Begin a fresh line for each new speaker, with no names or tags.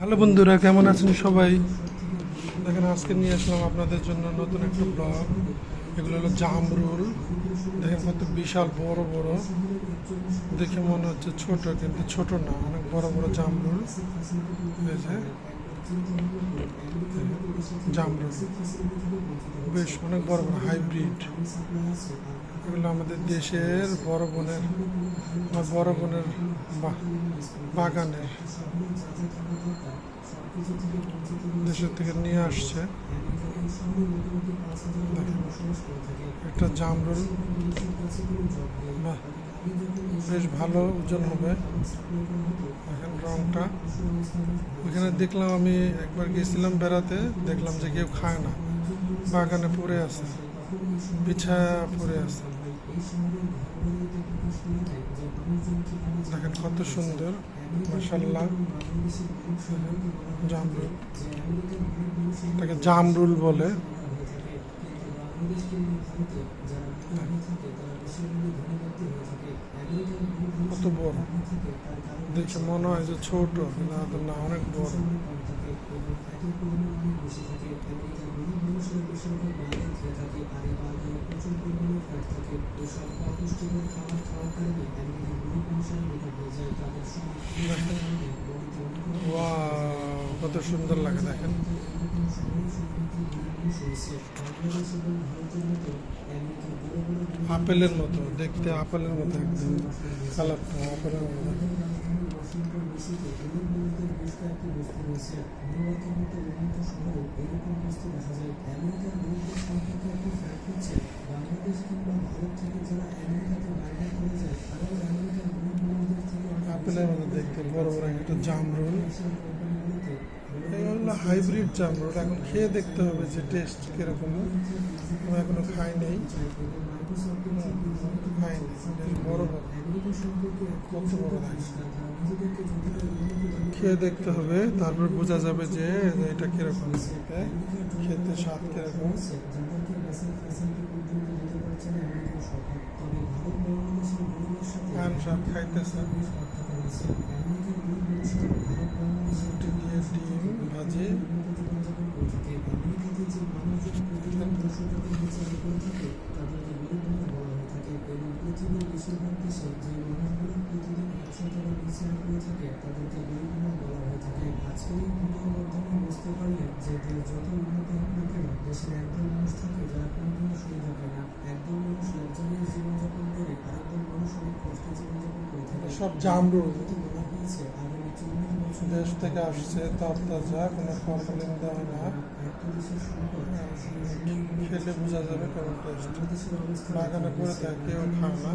Hello বন্ধুরা, কেমন আছেন সবাই? দেখেন, আজকে নিয়ে আসলাম আপনাদের জন্য নতুন একটা ব্লগ। এগুলো হলো জামরুল। দেখেন, কত বিশাল, বড় বড়। দেখে মনে হচ্ছে ছোট, কিন্তু ছোট না, অনেক বড় বড় জামরুল। যে জামরুল বেশ, অনেক বড় বড় হাইব্রিড এগুলো আমাদের দেশের বড় বোনের আমার বড় বোনের বাগানের দেশের থেকে নিয়ে আসছে। একটা জামরুল বেশ ভালো ওজন হবে। দেখেন রংটা। ওইখানে দেখলাম আমি একবার গেছিলাম বেড়াতে, দেখলাম যে কেউ খায় না। বাগানে পড়ে আছে বিছায়া পড়ে আছে। দেখেন কত সুন্দর মাসাল্লাহ জামরুল। তাকে জামরুল বলে। কত বড়। দেখে মনে হয় যে ছোট, না তো না, অনেক বড়। কত সুন্দর লাগে দেখেন। আপেলের মতো দেখতে আপেলের মতো একদম কালারটা আপেলের মতো। আপেলের মতো দেখতে বড় বড় একটা জামরুল এই হলো হাইব্রিড জামরুল এখন খেয়ে দেখতে হবে যে টেস্ট কীরকম। আমি এখনও খাই নেই। খাইনি বেশ বড় বড়। কত বড় খেয়ে দেখতে হবে। তারপর বোঝা যাবে যে এটা কীরকম। খেতে স্বাদ কীরকম। পান সব খাইতেছে। রুটি দিয়ে ডিম ভাজি।
আজকের মাধ্যমে বুঝতে পারলেন যে দেশ যত উন্নত হোক না কেন দেশের একদল মানুষ থাকে যারা কোনোদিনও সুবিধা পায় না একদল মানুষ লাক্সারিয়াস জীবনযাপন করে আরেকদল মানুষ অনেক কষ্টে জীবনযাপন করে থাকে
সব জামরুল দেশ থেকে আসছে তরতাজা কোনো প্রবলেম দেওয়া না।
একটা দেশের সম্পদ
খেলে বোঝা যাবে কোনো টেস্ট বাগানে করে থাকে কেউ খায় না।